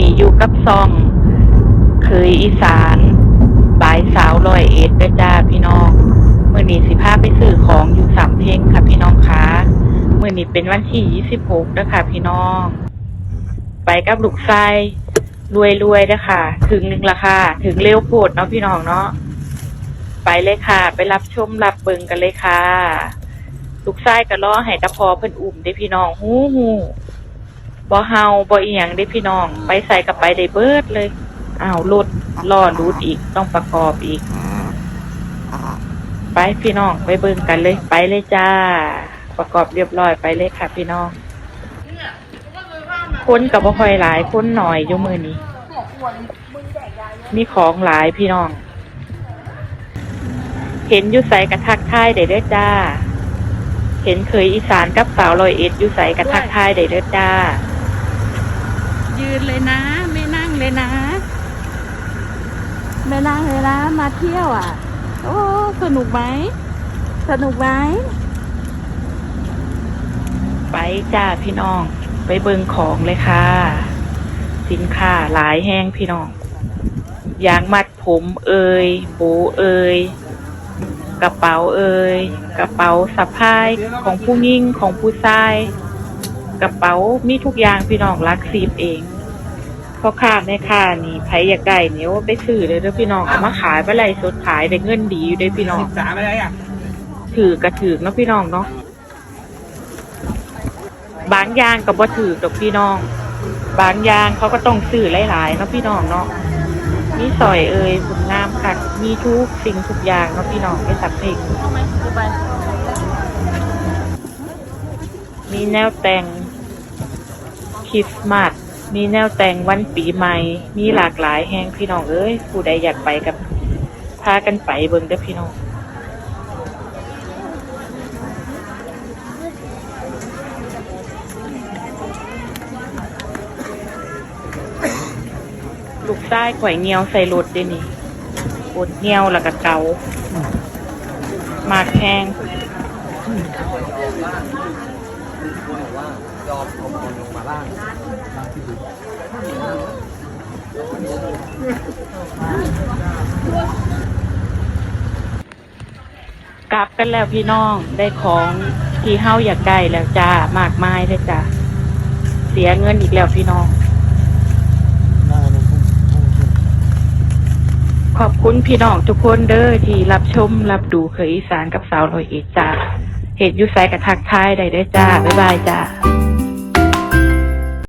นี้อยู่กับซองเคยอีสานบายสาวลอยเอ็ดด้จ้าพี่น้อง มื่อนี้สิพาไปซื้อของอยู่สามเพลงค่ะพี่น้องคะมื่อนี้เป็นวันที่ยี่สิบหกเด้อค่ะพี่น้อง ไปกับลูกไส้รวยรวยๆเด้อค่ะถึงหนึ่งราคาถึงเร็วโพดเนาะพี่น้องเนาะ ไปเลยค่ะ ไปรับชมรับเบิงกันเลยค่ะ ลูกไส้ก็ล้อให้ตะพอเพิ่นอุ่มได้พี่น้อง หูหู บ่เฮาบ่อีหยังได้อพี่น้อง ไปใส่กับไปได้เบิดเลยอ้าวรถล่อรูดอีกต้องประกอบอีก ไปพี่น้องไปเบิ่งกันเลย ไปเลยจ้า ประกอบเรียบร้อยไปเลยค่ะ พี่น้องคนกับบ่ค่อยหลายคนหน่อยอยู่มือนี้มีของหลายพี่น้อง เห็นอยู่ใสกระทักทายได้เด้อจ้า เห็นเคยอีสานกับสาวลอยเอ็ดอยู่ใสกระทักทายได้เด้อจ้า ยืนเลยนะ ไม่นั่งเลยนะ ไม่นั่งเลยนะ มาเที่ยวอะ โอ้สนุกไหมสนุกไหมไปจ้าพี่น้อง ไปเบิงของเลยค่ะ สินค้าหลายแห้งพี่น้องยางมัดผมเอ่ยโบเอ่ยกระเป๋าเอ่ยกระเป๋าสะพายของผู้หญิงของผู้ชาย กระเป๋ามีทุกอย่างพี่น้องรักซีบเองพ่อค้าแม่ค้านี่ไผอยากได้เนี่ยว่าไปซื้อเลยเด้อพี่น้องเอามาขายไปไรสดขายได้เงินดีอยู่เด้อพี่น้อง สามอะไรอะถือกระถือเนาะพี่น้องเนาะบางอย่างก็บ่ถือดอกพี่น้อง บางอย่างเขาก็ต้องซื้อหลายๆเนาะพี่น้องเนาะมีสอยเอ่ยบุญงามค่ะมีทุกสิ่งทุกอย่างเนาะพี่น้องไปสับเพลงมีแนวแต่ง คริสต์มาสมีแนวแต่งวันปีใหม่ มีหลากหลายแห่งพี่น้องเอ้ยผู้ใดอยากไปกับพากันไปเบิ่งเด้อพี่น้องลูกซ้ายข่อยเงียวใส่รถได้นี่ปดเงียวแล้วก็เกาหมากแห้ง ยอมเอาคนลงมาล่างกลับกันแล้วพี่น้องได้ของที่เฮาอยากได้แล้วจ้ามากมายเลยจ้าเสียเงินอีกแล้วพี่น้อง ขอบคุณพี่น้องทุกคนเด้อที่รับชมรับดูเคยอีสานกับสาวลอยเอจ้า เหตุยุไซกับทักทายได้ได้จ้า บ๊ายบายจ้า